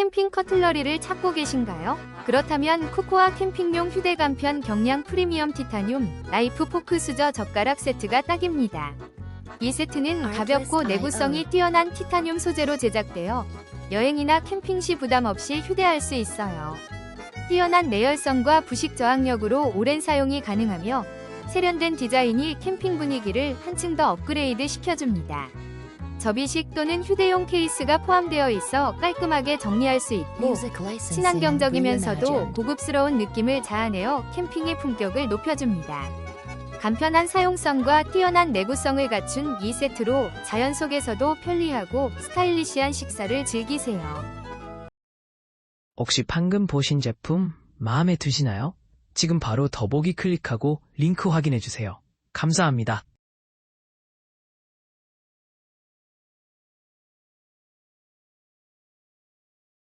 캠핑 커틀러리를 찾고 계신가요? 그렇다면 코코아 캠핑용 휴대간편 경량 프리미엄 티타늄 나이프 포크 수저 젓가락 세트가 딱입니다. 이 세트는 가볍고 내구성이 뛰어난 티타늄 소재로 제작되어 여행이나 캠핑 시 부담 없이 휴대할 수 있어요. 뛰어난 내열성과 부식 저항력으로 오랜 사용이 가능하며 세련된 디자인이 캠핑 분위기를 한층 더 업그레이드 시켜줍니다. 접이식 또는 휴대용 케이스가 포함되어 있어 깔끔하게 정리할 수 있고 친환경적이면서도 고급스러운 느낌을 자아내어 캠핑의 품격을 높여줍니다. 간편한 사용성과 뛰어난 내구성을 갖춘 이 세트로 자연 속에서도 편리하고 스타일리시한 식사를 즐기세요. 혹시 방금 보신 제품 마음에 드시나요? 지금 바로 더보기 클릭하고 링크 확인해 주세요. 감사합니다.